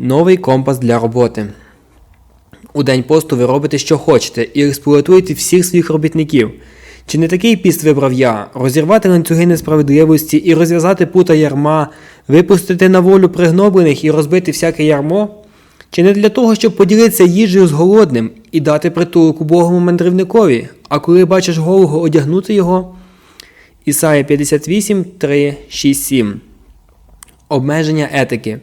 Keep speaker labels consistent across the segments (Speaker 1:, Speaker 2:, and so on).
Speaker 1: Новий компас для роботи. У день посту ви робите, що хочете, і експлуатуєте всіх своїх робітників. Чи не такий піст вибрав я? Розірвати ланцюги несправедливості і розв'язати пута ярма, випустити на волю пригноблених і розбити всяке ярмо? Чи не для того, щоб поділитися їжею з голодним і дати притулок убогому мандрівникові, а коли бачиш голого одягнути його? Ісая 58, 3, 6, 7. Обмеження етики.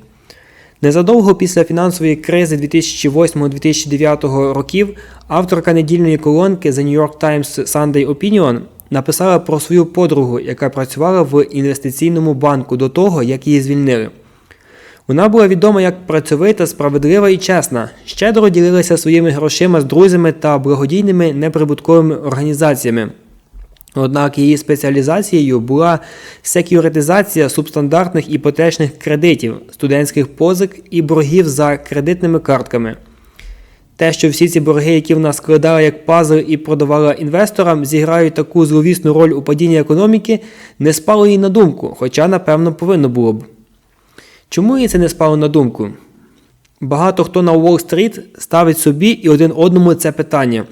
Speaker 1: Незадовго після фінансової кризи 2008-2009 років авторка недільної колонки The New York Times Sunday Opinion написала про свою подругу, яка працювала в інвестиційному банку до того, як її звільнили. Вона була відома як працьовита, справедлива і чесна, щедро ділилася своїми грошима з друзями та благодійними неприбутковими організаціями. Однак її спеціалізацією була секюритизація субстандартних іпотечних кредитів, студентських позик і боргів за кредитними картками. Те, що всі ці борги, які вона складала як пазл і продавала інвесторам, зіграють таку зловісну роль у падінні економіки, не спало їй на думку, хоча, напевно, повинно було б. Чому їй це не спало на думку? Багато хто на Уолл-стріт ставить собі і один одному це питання.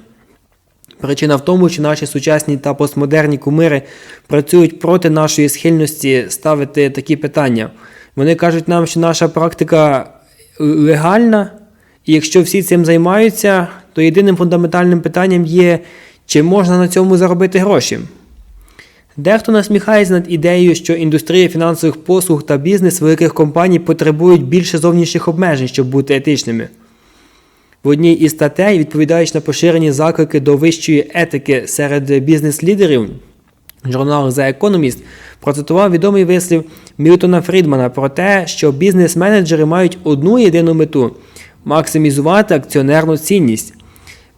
Speaker 1: Причина в тому, що наші сучасні та постмодерні кумири працюють проти нашої схильності ставити такі питання. Вони кажуть нам, що наша практика легальна, і якщо всі цим займаються, то єдиним фундаментальним питанням є, чи можна на цьому заробити гроші. Дехто насміхається над ідеєю, що індустрія фінансових послуг та бізнес великих компаній потребують більше зовнішніх обмежень, щоб бути етичними. В одній із статей, відповідаючи на поширені заклики до вищої етики серед бізнес-лідерів, журнал The Economist процитував відомий вислів Мілтона Фрідмана про те, що бізнес-менеджери мають одну єдину мету максимізувати акціонерну цінність.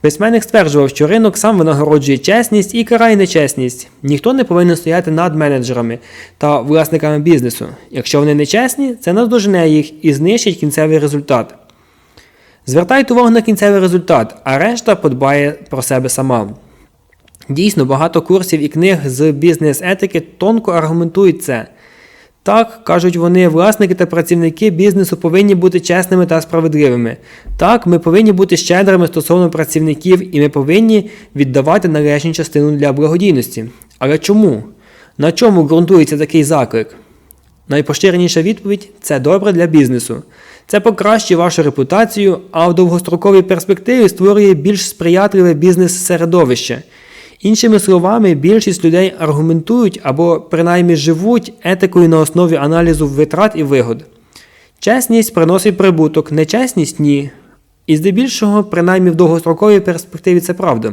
Speaker 1: Письменник стверджував, що ринок сам винагороджує чесність і карає нечесність. Ніхто не повинен стояти над менеджерами та власниками бізнесу. Якщо вони нечесні, це наздожене їх і знищить кінцевий результат. Звертайте увагу на кінцевий результат, а решта подбає про себе сама. Дійсно, багато курсів і книг з бізнес-етики тонко аргументують це. Так, кажуть вони, власники та працівники бізнесу повинні бути чесними та справедливими. Так, ми повинні бути щедрими стосовно працівників і ми повинні віддавати належну частину для благодійності. Але чому? На чому ґрунтується такий заклик? Найпоширеніша відповідь це добре для бізнесу. Це покращує вашу репутацію, а в довгостроковій перспективі створює більш сприятливе бізнес-середовище. Іншими словами, більшість людей аргументують або принаймні живуть етикою на основі аналізу витрат і вигод. Чесність приносить прибуток, нечесність ні. І здебільшого, принаймні в довгостроковій перспективі це правда.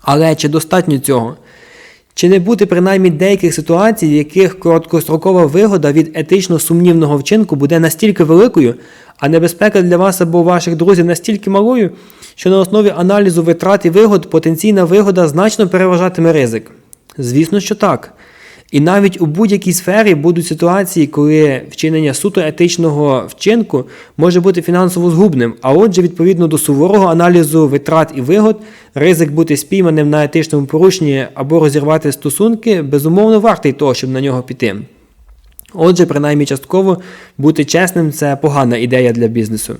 Speaker 1: Але чи достатньо цього? Чи не бути принаймні деяких ситуацій, в яких короткострокова вигода від етично сумнівного вчинку буде настільки великою, а небезпека для вас або ваших друзів настільки малою, що на основі аналізу витрат і вигод потенційна вигода значно переважатиме ризик? Звісно, що так. І навіть у будь-якій сфері будуть ситуації, коли вчинення суто етичного вчинку може бути фінансово згубним, а отже, відповідно до суворого аналізу витрат і вигод, ризик бути спійманим на етичному порушенні або розірвати стосунки, безумовно, вартий того, щоб на нього піти. Отже, принаймні частково бути чесним це погана ідея для бізнесу.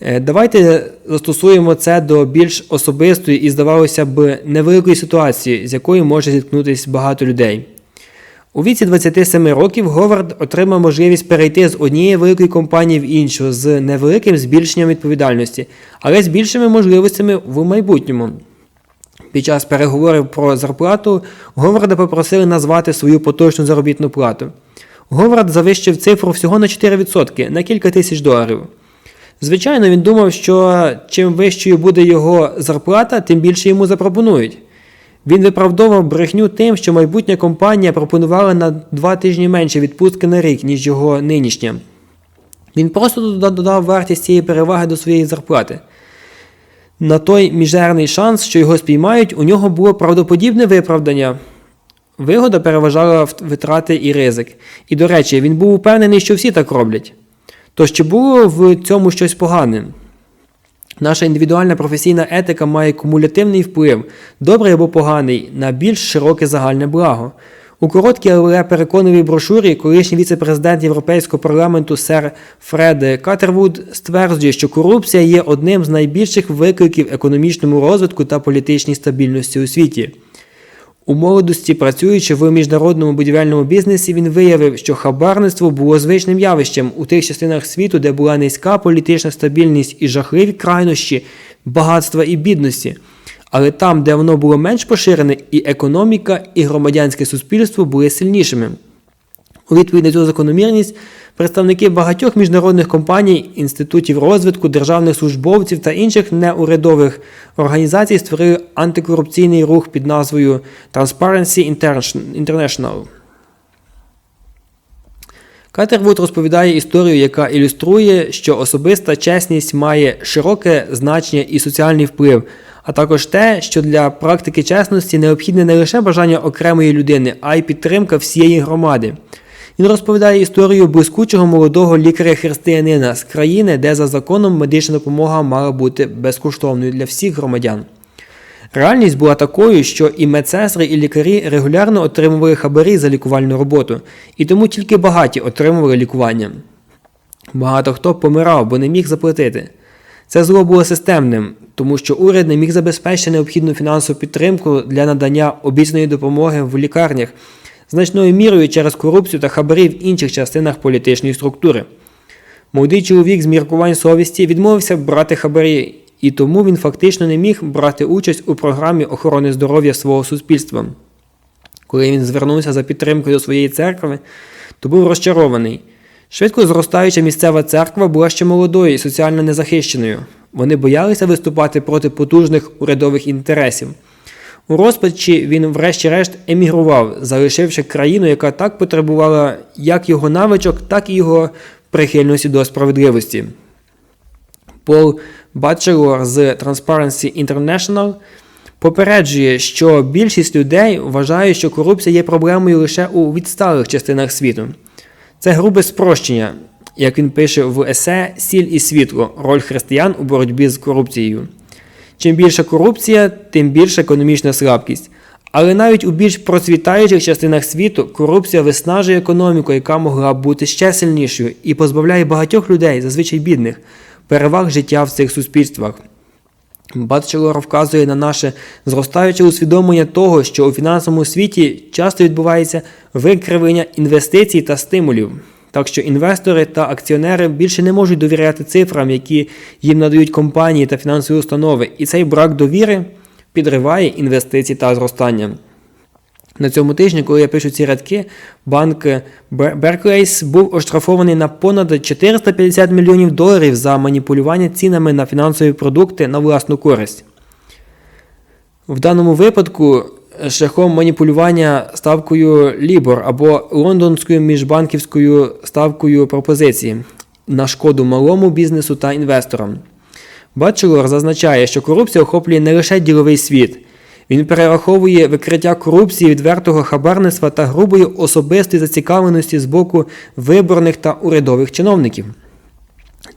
Speaker 1: Е, Давайте застосуємо це до більш особистої і, здавалося б, невеликої ситуації, з якою може зіткнутися багато людей. У віці 27 років Говард отримав можливість перейти з однієї великої компанії в іншу з невеликим збільшенням відповідальності, але з більшими можливостями в майбутньому. Під час переговорів про зарплату Говарда попросили назвати свою поточну заробітну плату. Говард завищив цифру всього на 4% на кілька тисяч доларів. Звичайно, він думав, що чим вищою буде його зарплата, тим більше йому запропонують. Він виправдовував брехню тим, що майбутня компанія пропонувала на два тижні менше відпустки на рік, ніж його нинішня. Він просто додав вартість цієї переваги до своєї зарплати. На той міжерний шанс, що його спіймають, у нього було правдоподібне виправдання. Вигода переважала витрати і ризик. І, до речі, він був упевнений, що всі так роблять. Тож чи було в цьому щось погане? Наша індивідуальна професійна етика має кумулятивний вплив, добрий або поганий, на більш широке загальне благо. У короткій, але переконливій брошурі колишній віце-президент Європейського парламенту сер Фред Катервуд стверджує, що корупція є одним з найбільших викликів економічному розвитку та політичній стабільності у світі. У молодості, працюючи в міжнародному будівельному бізнесі, він виявив, що хабарництво було звичним явищем у тих частинах світу, де була низька політична стабільність і жахливі крайнощі, багатства і бідності. Але там, де воно було менш поширене, і економіка, і громадянське суспільство були сильнішими. У відповідь на цю закономірність представники багатьох міжнародних компаній, інститутів розвитку, державних службовців та інших неурядових організацій створили антикорупційний рух під назвою Transparency International. Катервуд розповідає історію, яка ілюструє, що особиста чесність має широке значення і соціальний вплив, а також те, що для практики чесності необхідне не лише бажання окремої людини, а й підтримка всієї громади. Він розповідає історію блискучого молодого лікаря-християнина з країни, де за законом медична допомога мала бути безкоштовною для всіх громадян. Реальність була такою, що і медсестри, і лікарі регулярно отримували хабарі за лікувальну роботу, і тому тільки багаті отримували лікування. Багато хто помирав, бо не міг заплатити. Це зло було системним, тому що уряд не міг забезпечити необхідну фінансову підтримку для надання обіцяної допомоги в лікарнях, значною мірою через корупцію та хабарі в інших частинах політичної структури. Молодий чоловік з міркувань совісті відмовився брати хабарі, і тому він фактично не міг брати участь у програмі охорони здоров'я свого суспільства. Коли він звернувся за підтримкою до своєї церкви, то був розчарований. Швидко зростаюча місцева церква була ще молодою і соціально незахищеною. Вони боялися виступати проти потужних урядових інтересів. У розпачі він, врешті-решт, емігрував, залишивши країну, яка так потребувала як його навичок, так і його прихильності до справедливості. Пол Батчелор з Transparency International попереджує, що більшість людей вважає, що корупція є проблемою лише у відсталих частинах світу. Це грубе спрощення, як він пише в есе Сіль і світло роль християн у боротьбі з корупцією. Чим більша корупція, тим більша економічна слабкість. Але навіть у більш процвітаючих частинах світу корупція виснажує економіку, яка могла б бути ще сильнішою, і позбавляє багатьох людей, зазвичай бідних, переваг життя в цих суспільствах. Батчелор вказує на наше зростаюче усвідомлення того, що у фінансовому світі часто відбувається викривлення інвестицій та стимулів. Так що інвестори та акціонери більше не можуть довіряти цифрам, які їм надають компанії та фінансові установи, і цей брак довіри підриває інвестиції та зростання. На цьому тижні, коли я пишу ці рядки, банк Берклейс був оштрафований на понад 450 мільйонів доларів за маніпулювання цінами на фінансові продукти на власну користь. В даному випадку шляхом маніпулювання ставкою Лібор або лондонською міжбанківською ставкою пропозиції на шкоду малому бізнесу та інвесторам. Батчелор зазначає, що корупція охоплює не лише діловий світ. Він перераховує викриття корупції, відвертого хабарництва та грубої особистої зацікавленості з боку виборних та урядових чиновників.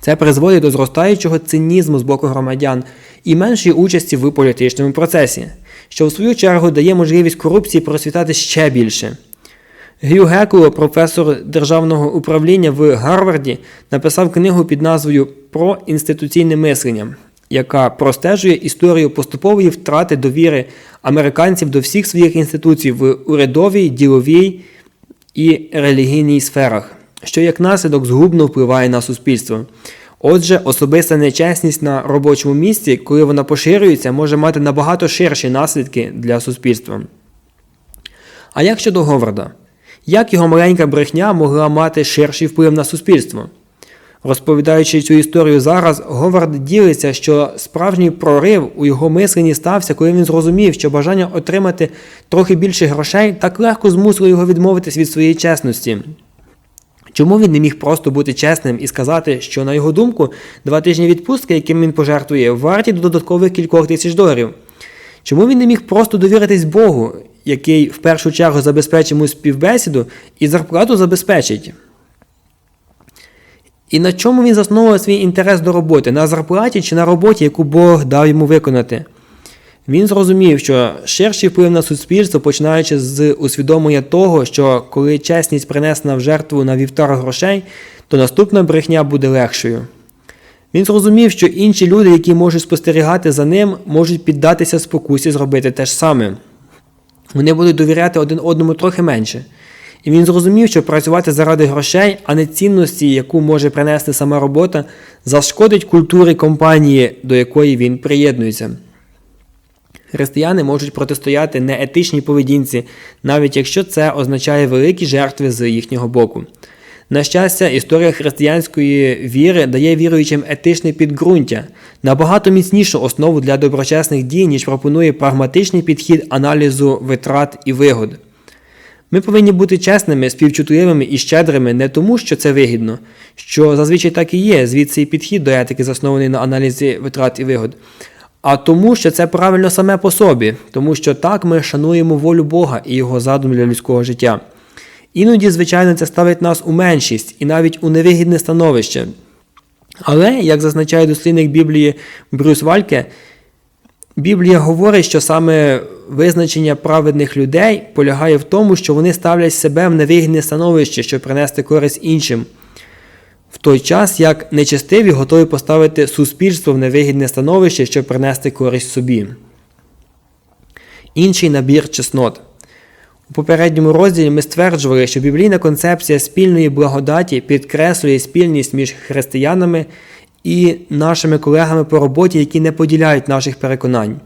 Speaker 1: Це призводить до зростаючого цинізму з боку громадян і меншої участі в політичному процесі, що в свою чергу дає можливість корупції просвітати ще більше. Гю Гекло, професор державного управління в Гарварді, написав книгу під назвою Про інституційне мислення, яка простежує історію поступової втрати довіри американців до всіх своїх інституцій в урядовій, діловій і релігійній сферах, що як наслідок згубно впливає на суспільство. Отже, особиста нечесність на робочому місці, коли вона поширюється, може мати набагато ширші наслідки для суспільства. А як щодо Говарда? Як його маленька брехня могла мати ширший вплив на суспільство? Розповідаючи цю історію зараз, Говард ділиться, що справжній прорив у його мисленні стався, коли він зрозумів, що бажання отримати трохи більше грошей так легко змусило його відмовитись від своєї чесності. Чому він не міг просто бути чесним і сказати, що, на його думку, два тижні відпустки, яким він пожертвує, варті до додаткових кількох тисяч доларів? Чому він не міг просто довіритись Богу, який в першу чергу забезпечить йому співбесіду і зарплату забезпечить? І на чому він засновував свій інтерес до роботи? На зарплаті чи на роботі, яку Бог дав йому виконати? Він зрозумів, що ширший вплив на суспільство, починаючи з усвідомлення того, що коли чесність принесена в жертву на вівтар грошей, то наступна брехня буде легшою. Він зрозумів, що інші люди, які можуть спостерігати за ним, можуть піддатися спокусі зробити те ж саме. Вони будуть довіряти один одному трохи менше. І він зрозумів, що працювати заради грошей, а не цінності, яку може принести сама робота, зашкодить культурі компанії, до якої він приєднується. Християни можуть протистояти неетичній поведінці, навіть якщо це означає великі жертви з їхнього боку. На щастя, історія християнської віри дає віруючим етичне підґрунтя, набагато міцнішу основу для доброчесних дій, ніж пропонує прагматичний підхід аналізу витрат і вигод. Ми повинні бути чесними, співчутливими і щедрими не тому, що це вигідно, що зазвичай так і є, звідси і підхід до етики заснований на аналізі витрат і вигод, а тому, що це правильно саме по собі, тому що так ми шануємо волю Бога і його задум для людського життя. Іноді, звичайно, це ставить нас у меншість і навіть у невигідне становище. Але, як зазначає дослідник Біблії Брюс Вальке, Біблія говорить, що саме визначення праведних людей полягає в тому, що вони ставлять себе в невигідне становище, щоб принести користь іншим, в той час як нечестиві готові поставити суспільство в невигідне становище, щоб принести користь собі. Інший набір чеснот. У попередньому розділі ми стверджували, що біблійна концепція спільної благодаті підкреслює спільність між християнами і нашими колегами по роботі, які не поділяють наших переконань.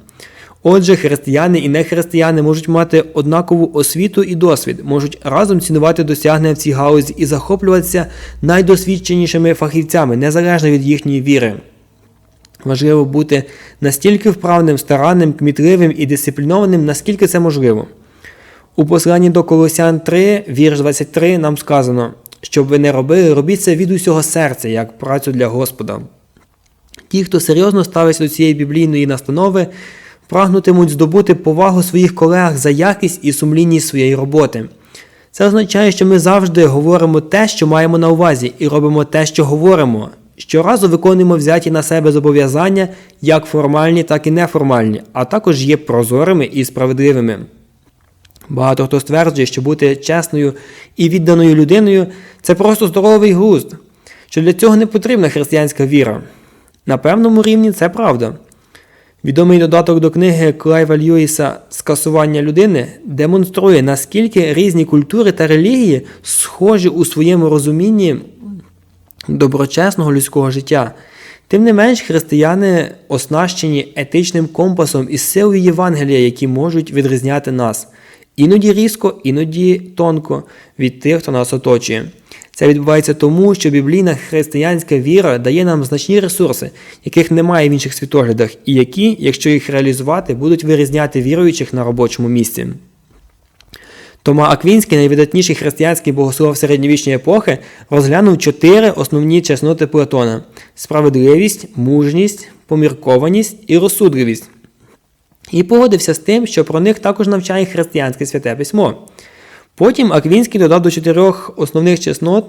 Speaker 1: Отже, християни і нехристияни можуть мати однакову освіту і досвід, можуть разом цінувати досягнення в цій галузі і захоплюватися найдосвідченішими фахівцями, незалежно від їхньої віри. Важливо бути настільки вправним, старанним, кмітливим і дисциплінованим, наскільки це можливо. У посланні до Колосян 3, вірш 23, нам сказано, щоб ви не робили, робіть це від усього серця, як працю для Господа. Ті, хто серйозно ставиться до цієї біблійної настанови, прагнутимуть здобути повагу своїх колег за якість і сумлінність своєї роботи. Це означає, що ми завжди говоримо те, що маємо на увазі, і робимо те, що говоримо. Щоразу виконуємо взяті на себе зобов'язання, як формальні, так і неформальні, а також є прозорими і справедливими. Багато хто стверджує, що бути чесною і відданою людиною це просто здоровий глузд, що для цього не потрібна християнська віра. На певному рівні це правда. Відомий додаток до книги Клайва Льюіса Скасування людини демонструє, наскільки різні культури та релігії схожі у своєму розумінні доброчесного людського життя. Тим не менш, християни оснащені етичним компасом і силою Євангелія, які можуть відрізняти нас. Іноді різко, іноді тонко від тих, хто нас оточує. Це відбувається тому, що біблійна християнська віра дає нам значні ресурси, яких немає в інших світоглядах, і які, якщо їх реалізувати, будуть вирізняти віруючих на робочому місці. Тома Аквінський, найвидатніший християнський богослов середньовічної епохи, розглянув чотири основні чесноти Платона: справедливість, мужність, поміркованість і розсудливість. І погодився з тим, що про них також навчає християнське святе письмо. Потім Аквінський додав до чотирьох основних чеснот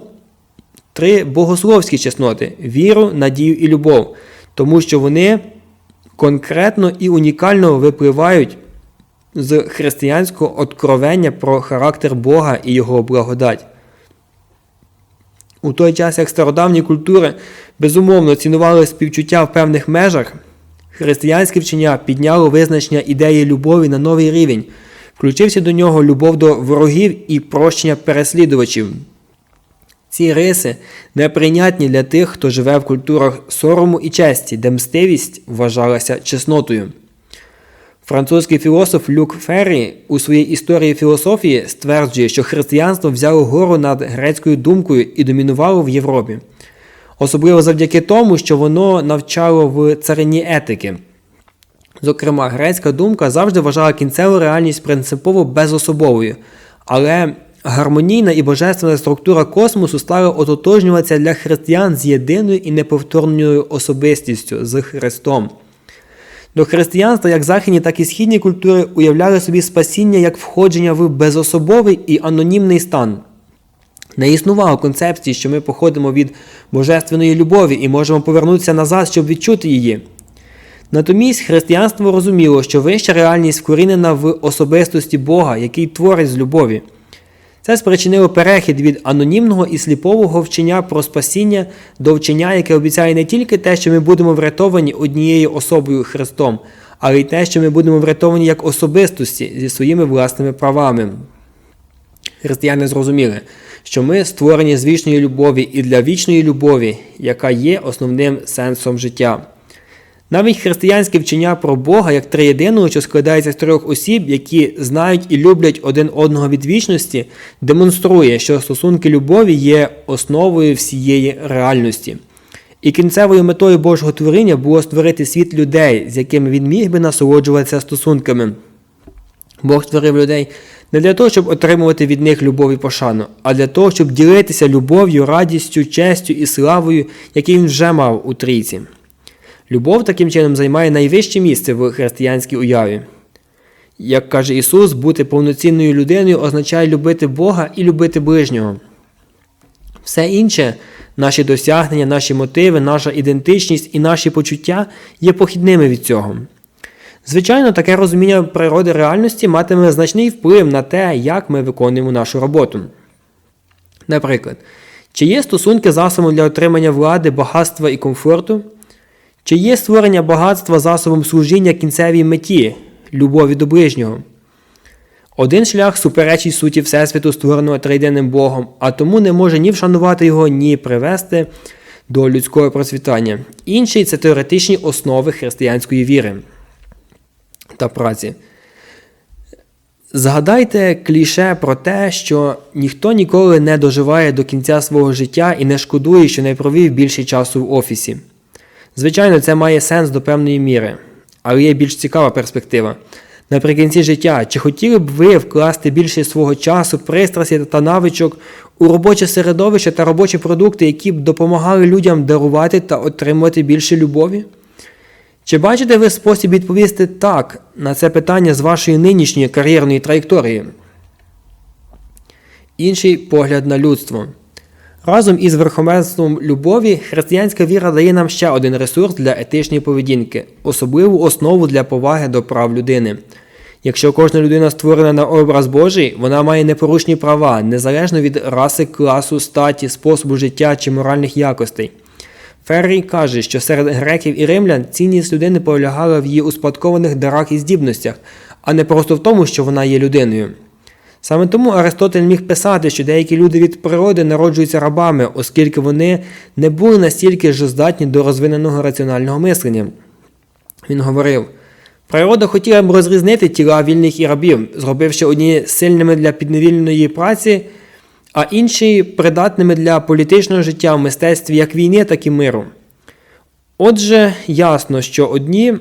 Speaker 1: три богословські чесноти віру, надію і любов, тому що вони конкретно і унікально випливають з християнського откровення про характер Бога і Його благодать. У той час, як стародавні культури безумовно цінували співчуття в певних межах, християнське вчення підняло визначення ідеї любові на новий рівень, включився до нього любов до ворогів і прощення переслідувачів. Ці риси неприйнятні для тих, хто живе в культурах сорому і честі, де мстивість вважалася чеснотою. Французький філософ Люк Феррі у своїй історії філософії стверджує, що християнство взяло гору над грецькою думкою і домінувало в Європі, особливо завдяки тому, що воно навчало в царині етики. Зокрема, грецька думка завжди вважала кінцеву реальність принципово безособовою, але гармонійна і божественна структура космосу стала ототожнюватися для християн з єдиною і неповторною особистістю з Христом. До християнства як західні, так і східні культури уявляли собі спасіння як входження в безособовий і анонімний стан. Не існувало концепції, що ми походимо від божественної любові і можемо повернутися назад, щоб відчути її. Натомість християнство розуміло, що вища реальність вкорінена в особистості Бога, який творить з любові. Це спричинило перехід від анонімного і сліпового вчення про спасіння до вчення, яке обіцяє не тільки те, що ми будемо врятовані однією особою Христом, але й те, що ми будемо врятовані як особистості зі своїми власними правами. Християни зрозуміли, що ми створені з вічної любові і для вічної любові, яка є основним сенсом життя. Навіть християнське вчення про Бога як триєдиного, що складається з трьох осіб, які знають і люблять один одного від вічності, демонструє, що стосунки любові є основою всієї реальності. І кінцевою метою Божого творіння було створити світ людей, з якими він міг би насолоджуватися стосунками. Бог створив людей не для того, щоб отримувати від них любов і пошану, а для того, щоб ділитися любов'ю, радістю, честю і славою, які він вже мав у трійці. Любов таким чином займає найвище місце в християнській уяві. Як каже Ісус, бути повноцінною людиною означає любити Бога і любити ближнього. Все інше, наші досягнення, наші мотиви, наша ідентичність і наші почуття є похідними від цього. Звичайно, таке розуміння природи реальності матиме значний вплив на те, як ми виконуємо нашу роботу. Наприклад, чи є стосунки засобом для отримання влади, багатства і комфорту? Чи є створення багатства засобом служіння кінцевій меті, любові до ближнього? Один шлях суперечить суті Всесвіту, створеного трийденним Богом, а тому не може ні вшанувати його, ні привести до людського процвітання. Інший це теоретичні основи християнської віри та праці. Згадайте кліше про те, що ніхто ніколи не доживає до кінця свого життя і не шкодує, що не провів більше часу в офісі. Звичайно, це має сенс до певної міри, але є більш цікава перспектива. Наприкінці життя, чи хотіли б ви вкласти більше свого часу, пристрасті та навичок у робоче середовище та робочі продукти, які б допомагали людям дарувати та отримувати більше любові? Чи бачите ви спосіб відповісти так на це питання з вашої нинішньої кар'єрної траєкторії? Інший погляд на людство. Разом із верховенством любові християнська віра дає нам ще один ресурс для етичної поведінки, особливу основу для поваги до прав людини. Якщо кожна людина створена на образ Божий, вона має непорушні права, незалежно від раси, класу, статі, способу життя чи моральних якостей. Феррій каже, що серед греків і римлян цінність людини полягала в її успадкованих дарах і здібностях, а не просто в тому, що вона є людиною. Саме тому Аристотель міг писати, що деякі люди від природи народжуються рабами, оскільки вони не були настільки ж здатні до розвиненого раціонального мислення. Він говорив: природа хотіла б розрізнити тіла вільних і рабів, зробивши одні сильними для підневільної праці, а інші придатними для політичного життя в мистецтві як війни, так і миру. Отже, ясно, що одні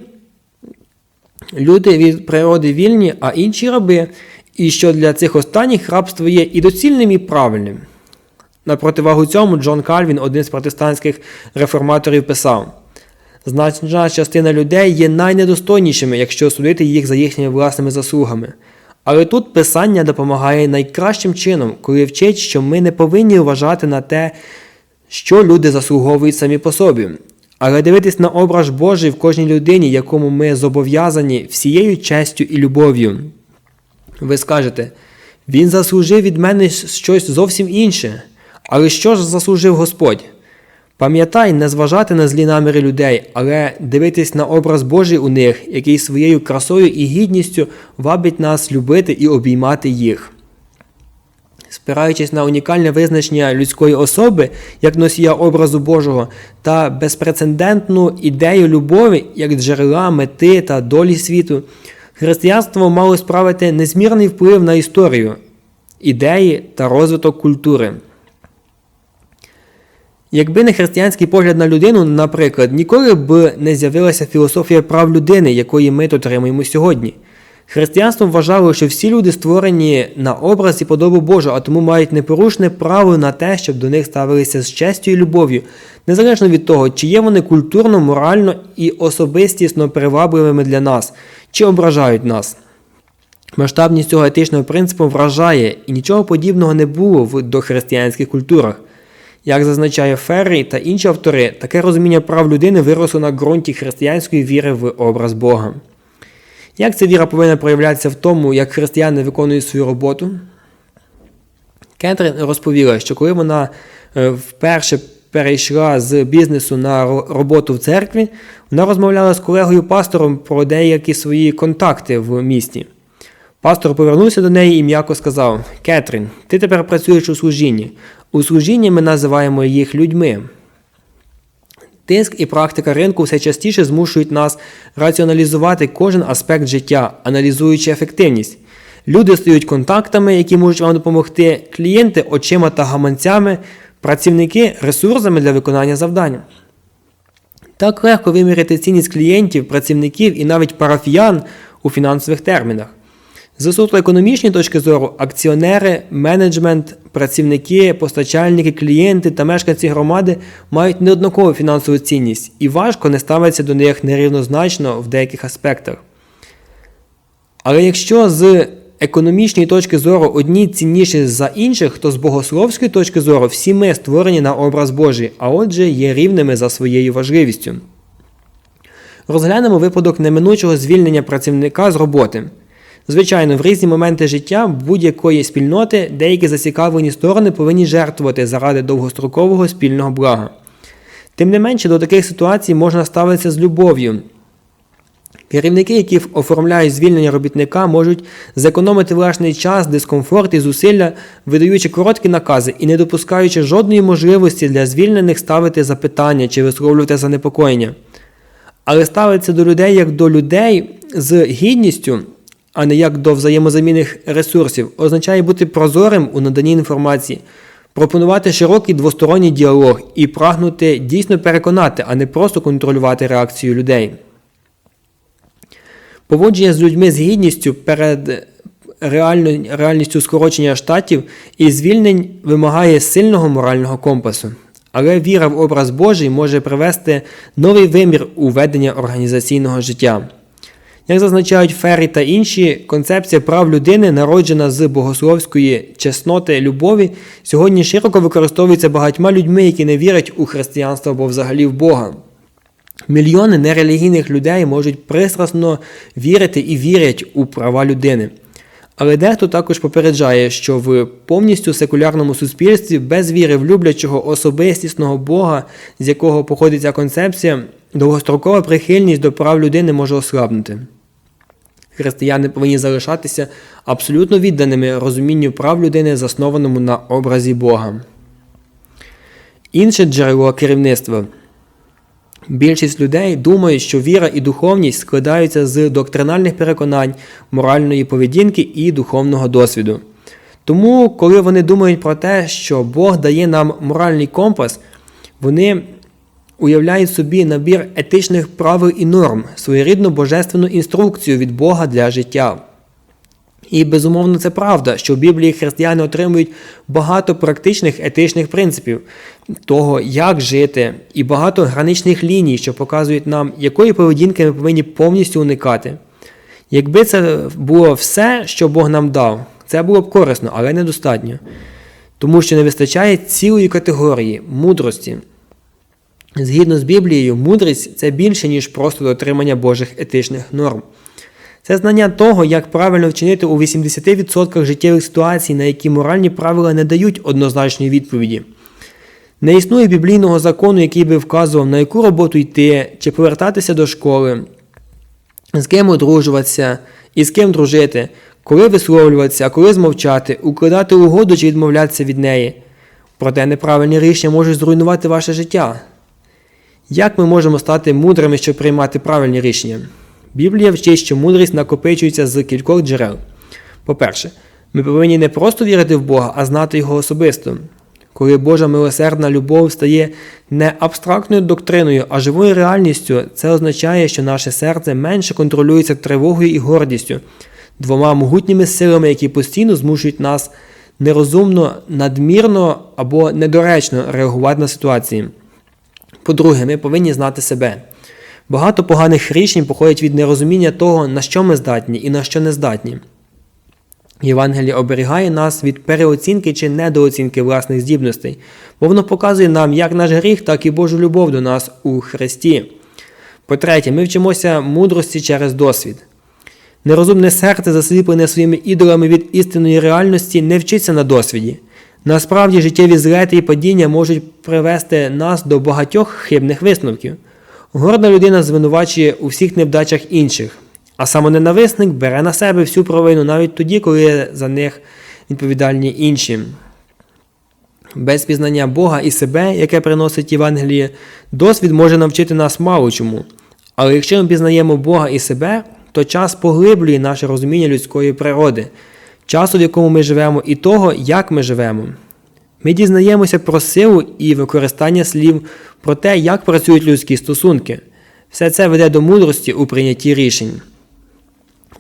Speaker 1: люди від природи вільні, а інші раби і що для цих останніх рабство є і доцільним, і правильним. На противагу цьому Джон Кальвін, один з протестантських реформаторів, писав: значна частина людей є найнедостойнішими, якщо судити їх за їхніми власними заслугами. Але тут писання допомагає найкращим чином, коли вчить, що ми не повинні вважати на те, що люди заслуговують самі по собі, але дивитись на образ Божий в кожній людині, якому ми зобов'язані всією честю і любов'ю. Ви скажете, він заслужив від мене щось зовсім інше. Але що ж заслужив Господь? Пам'ятай, не зважати на злі наміри людей, але дивитись на образ Божий у них, який своєю красою і гідністю вабить нас любити і обіймати їх. Спираючись на унікальне визначення людської особи як носія образу Божого та безпрецедентну ідею любові як джерела мети та долі світу, християнство мало справити незмірний вплив на історію, ідеї та розвиток культури. Якби не християнський погляд на людину, наприклад, ніколи б не з'явилася філософія прав людини, якої ми дотримуємо сьогодні. Християнство вважало, що всі люди створені на образ і подобу Божу, а тому мають непорушне право на те, щоб до них ставилися з честю і любов'ю, незалежно від того, чи є вони культурно, морально і особистісно привабливими для нас, чи ображають нас. Масштабність цього етичного принципу вражає, і нічого подібного не було в дохристиянських культурах. Як зазначає Феррі та інші автори, таке розуміння прав людини виросло на ґрунті християнської віри в образ Бога. Як ця віра повинна проявлятися в тому, як християни виконують свою роботу? Кетрін розповіла, що коли вона е, вперше перейшла з бізнесу на роботу в церкві, вона розмовляла з колегою пастором про деякі свої контакти в місті. Пастор повернувся до неї і м'яко сказав: Кетрін, ти тепер працюєш у служінні. У служінні ми називаємо їх людьми. Тиск і практика ринку все частіше змушують нас раціоналізувати кожен аспект життя, аналізуючи ефективність. Люди стають контактами, які можуть вам допомогти, клієнти очима та гаманцями, працівники ресурсами для виконання завдань. Так легко виміряти цінність клієнтів, працівників і навіть парафіян у фінансових термінах. З суто економічної точки зору, акціонери, менеджмент, працівники, постачальники, клієнти та мешканці громади мають неоднакову фінансову цінність і важко не ставиться до них нерівнозначно в деяких аспектах. Але якщо з економічної точки зору одні цінніші за інших, то з богословської точки зору всі ми створені на образ Божий, а отже, є рівними за своєю важливістю. Розглянемо випадок неминучого звільнення працівника з роботи. Звичайно, в різні моменти життя будь-якої спільноти деякі зацікавлені сторони повинні жертвувати заради довгострокового спільного блага. Тим не менше, до таких ситуацій можна ставитися з любов'ю. Керівники, які оформляють звільнення робітника, можуть зекономити власний час, дискомфорт і зусилля, видаючи короткі накази і не допускаючи жодної можливості для звільнених ставити запитання чи висловлювати занепокоєння. Але ставитися до людей як до людей з гідністю а не як до взаємозамінних ресурсів, означає бути прозорим у наданні інформації, пропонувати широкий двосторонній діалог і прагнути дійсно переконати, а не просто контролювати реакцію людей. Поводження з людьми з гідністю перед реальністю скорочення штатів і звільнень вимагає сильного морального компасу. Але віра в образ Божий може привести новий вимір у ведення організаційного життя. Як зазначають Феррі та інші, концепція прав людини, народжена з богословської чесноти любові, сьогодні широко використовується багатьма людьми, які не вірять у християнство або взагалі в Бога. Мільйони нерелігійних людей можуть пристрасно вірити і вірять у права людини. Але дехто також попереджає, що в повністю секулярному суспільстві без віри в люблячого особистісного Бога, з якого походить ця концепція, довгострокова прихильність до прав людини може ослабнути. Християни повинні залишатися абсолютно відданими розумінню прав людини, заснованому на образі Бога. Інше джерело керівництва. Більшість людей думають, що віра і духовність складаються з доктринальних переконань, моральної поведінки і духовного досвіду. Тому, коли вони думають про те, що Бог дає нам моральний компас, вони уявляють собі набір етичних правил і норм, своєрідну божественну інструкцію від Бога для життя. І безумовно, це правда, що в Біблії християни отримують багато практичних етичних принципів того, як жити, і багато граничних ліній, що показують нам, якої поведінки ми повинні повністю уникати. Якби це було все, що Бог нам дав, це було б корисно, але недостатньо. Тому що не вистачає цілої категорії мудрості. Згідно з Біблією, мудрість це більше, ніж просто дотримання Божих етичних норм. Це знання того, як правильно вчинити у 80% життєвих ситуацій, на які моральні правила не дають однозначної відповіді. Не існує біблійного закону, який би вказував, на яку роботу йти, чи повертатися до школи, з ким одружуватися і з ким дружити, коли висловлюватися, а коли змовчати, укладати угоду чи відмовлятися від неї. Проте неправильні рішення можуть зруйнувати ваше життя. Як ми можемо стати мудрими, щоб приймати правильні рішення? Біблія вчить, що мудрість накопичується з кількох джерел. По-перше, ми повинні не просто вірити в Бога, а знати Його особисто. Коли Божа милосердна любов стає не абстрактною доктриною, а живою реальністю, це означає, що наше серце менше контролюється тривогою і гордістю, двома могутніми силами, які постійно змушують нас нерозумно, надмірно або недоречно реагувати на ситуації. По-друге, ми повинні знати себе. Багато поганих рішень походять від нерозуміння того, на що ми здатні і на що не здатні. Євангеліє оберігає нас від переоцінки чи недооцінки власних здібностей, бо воно показує нам як наш гріх, так і Божу любов до нас у Христі. По-третє, ми вчимося мудрості через досвід. Нерозумне серце, засліплене своїми ідолами від істинної реальності, не вчиться на досвіді. Насправді, життєві злети і падіння можуть привести нас до багатьох хибних висновків. Горда людина звинувачує у всіх невдачах інших, а самоненависник бере на себе всю провину навіть тоді, коли за них відповідальні інші. Без пізнання Бога і себе, яке приносить Євангеліє, досвід може навчити нас мало чому. Але якщо ми пізнаємо Бога і себе, то час поглиблює наше розуміння людської природи, часу, в якому ми живемо, і того, як ми живемо. Ми дізнаємося про силу і використання слів, про те, як працюють людські стосунки. Все це веде до мудрості у прийнятті рішень.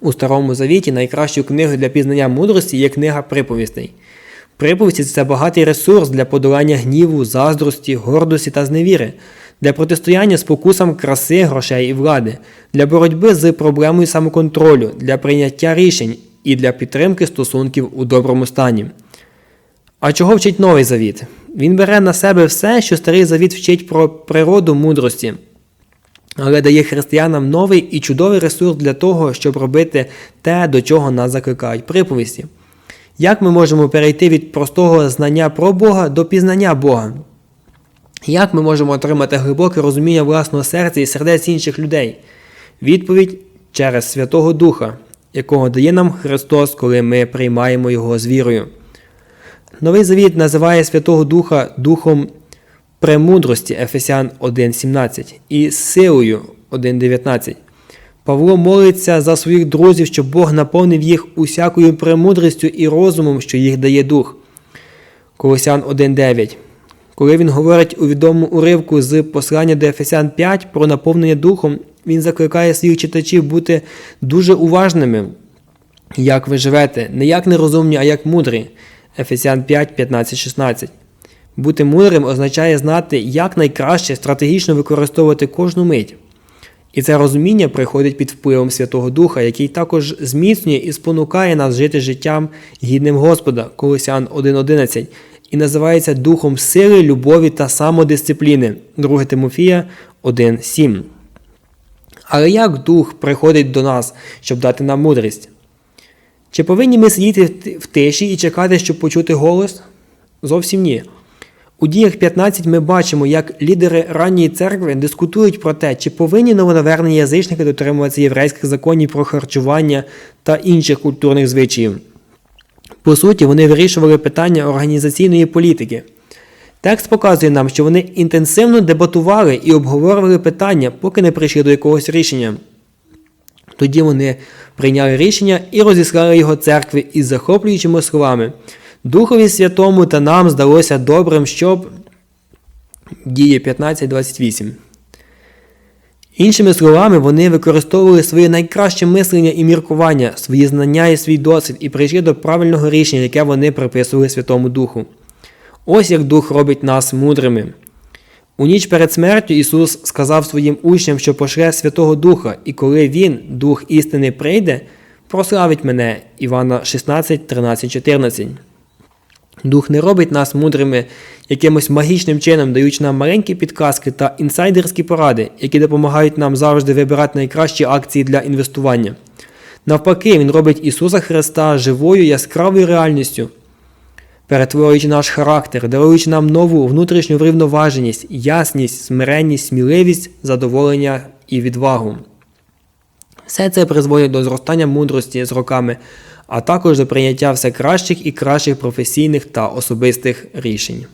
Speaker 1: У Старому Завіті найкращою книгою для пізнання мудрості є книга приповістей. Приповісті це багатий ресурс для подолання гніву, заздрості, гордості та зневіри, для протистояння спокусам краси, грошей і влади, для боротьби з проблемою самоконтролю, для прийняття рішень і для підтримки стосунків у доброму стані. А чого вчить новий завіт? Він бере на себе все, що старий завіт вчить про природу мудрості, але дає християнам новий і чудовий ресурс для того, щоб робити те, до чого нас закликають приповісті. Як ми можемо перейти від простого знання про Бога до пізнання Бога? Як ми можемо отримати глибоке розуміння власного серця і сердець інших людей? Відповідь через Святого Духа, якого дає нам Христос, коли ми приймаємо Його з вірою. Новий Завіт називає Святого Духа Духом премудрості Ефесян 1.17 і силою 1.19. Павло молиться за своїх друзів, щоб Бог наповнив їх усякою премудрістю і розумом, що їх дає дух. Колосян 1.9. Коли він говорить у відомому уривку з послання до Ефесян 5 про наповнення духом, він закликає своїх читачів бути дуже уважними, як ви живете, не як нерозумні, а як мудрі. Ефесян 5, 15, 16. Бути мудрим означає знати, як найкраще стратегічно використовувати кожну мить. І це розуміння приходить під впливом Святого Духа, який також зміцнює і спонукає нас жити життям гідним Господа, Колосян 1.11, і називається Духом сили, любові та самодисципліни, 2 Тимофія 1.7. Але як Дух приходить до нас, щоб дати нам мудрість? Чи повинні ми сидіти в тиші і чекати, щоб почути голос? Зовсім ні. У діях 15 ми бачимо, як лідери ранньої церкви дискутують про те, чи повинні новонавернені язичники дотримуватися єврейських законів про харчування та інших культурних звичаїв. По суті, вони вирішували питання організаційної політики. Текст показує нам, що вони інтенсивно дебатували і обговорювали питання, поки не прийшли до якогось рішення. Тоді вони прийняли рішення і розіслали його церкві із захоплюючими словами. Духові Святому та нам здалося добрим, щоб діє 15.28. Іншими словами, вони використовували своє найкраще мислення і міркування, свої знання і свій досвід і прийшли до правильного рішення, яке вони приписували Святому Духу. Ось як Дух робить нас мудрими. У ніч перед смертю Ісус сказав своїм учням, що пошле Святого Духа, і коли Він, Дух істини, прийде, прославить мене. Івана 16, 13, 14. Дух не робить нас мудрими якимось магічним чином, даючи нам маленькі підказки та інсайдерські поради, які допомагають нам завжди вибирати найкращі акції для інвестування. Навпаки, Він робить Ісуса Христа живою яскравою реальністю, перетворюючи наш характер, даруючи нам нову внутрішню врівноваженість, ясність, смиренність, сміливість, задоволення і відвагу. Все це призводить до зростання мудрості з роками, а також до прийняття все кращих і кращих професійних та особистих рішень.